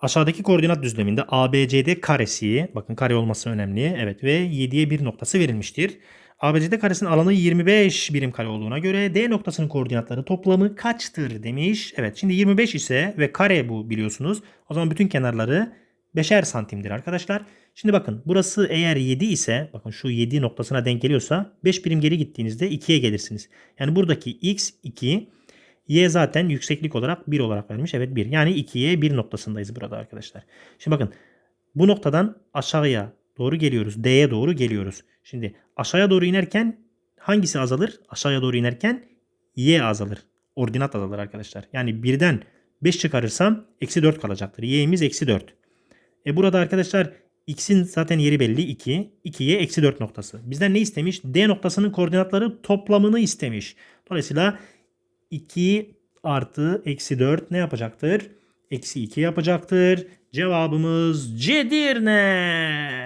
Aşağıdaki koordinat düzleminde ABCD karesi, bakın kare olması önemli. Evet ve 7'ye 1 noktası verilmiştir. ABCD karesinin alanı 25 birim kare olduğuna göre D noktasının koordinatları toplamı kaçtır demiş. Evet şimdi 25 ise ve kare bu biliyorsunuz. O zaman bütün kenarları 5'er santimdir arkadaşlar. Şimdi bakın burası eğer 7 ise bakın şu 7 noktasına denk geliyorsa 5 birim geri gittiğinizde 2'ye gelirsiniz. Yani buradaki x 2 y zaten yükseklik olarak 1 olarak vermiş. Evet 1. Yani 2'ye 1 noktasındayız burada arkadaşlar. Şimdi bakın bu noktadan aşağıya doğru geliyoruz. D'ye doğru geliyoruz. Şimdi aşağıya doğru inerken hangisi azalır? Aşağıya doğru inerken y azalır. Ordinat azalır arkadaşlar. Yani birden 5 çıkarırsam eksi 4 kalacaktır. y'imiz eksi 4. E burada arkadaşlar x'in zaten yeri belli 2. 2'ye eksi 4 noktası. Bizden ne istemiş? D noktasının koordinatları toplamını istemiş. Dolayısıyla 2 artı eksi 4 ne yapacaktır? Eksi 2 yapacaktır. Cevabımız Cedirne.